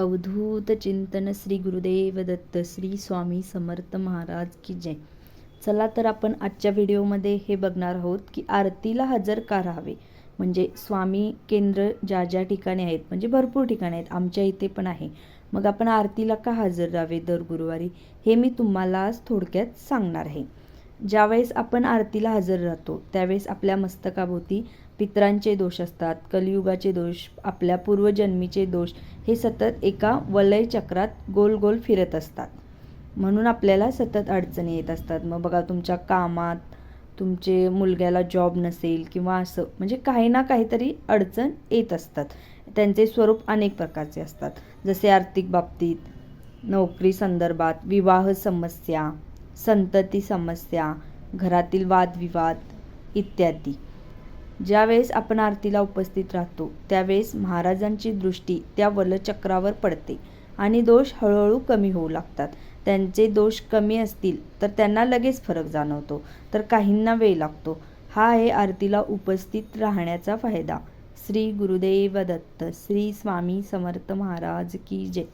अवधूत चिंतन श्री गुरुदेव दत्त श्री स्वामी समर्थ महाराज की जय. चला तर आपण आजच्या व्हिडिओमध्ये हे बघणार आहोत की आरतीला हजर का राहावे? म्हणजे स्वामी केंद्र ज्या ज्या ठिकाणी आहेत म्हणजे भरपूर ठिकाणी आहेत आमच्या इथे पण आहे. मग आपण आरतीला का हजर राहावे दर गुरुवारी? हे मी तुम्हाला आज थोडक्यात सांगणार आहे. ज्यावेळेस आपण आरतीला हजर राहतो त्यावेळेस आपल्या मस्तकाभोवती पितरांचे दोष असतात कलियुगाचे दोष आपल्या पूर्वजन्मीचे दोष हे सतत एका वलय चक्रात गोल गोल फिरत असतात. म्हणून आपल्याला सतत अडचणी येत असतात. मग बघा तुमच्या कामात तुमचे मुलग्याला जॉब नसेल किंवा असं म्हणजे काही ना काहीतरी अडचण येत असतात. त्यांचे स्वरूप अनेक प्रकारचे असतात. जसे आर्थिक बाबतीत नोकरी संदर्भात विवाह समस्या संतती समस्या घरातील वादविवाद इत्यादी. ज्यावेळेस आपण आरतीला उपस्थित राहतो त्यावेळेस महाराजांची दृष्टी त्या वलचक्रावर पडते आणि दोष हळूहळू कमी होऊ लागतात. त्यांचे दोष कमी असतील तर त्यांना लगेच फरक जाणवतो. तर काहींना वेळ लागतो. हा आहे आरतीला उपस्थित राहण्याचा फायदा. श्री गुरुदेव दत्त श्री स्वामी समर्थ महाराज की जय.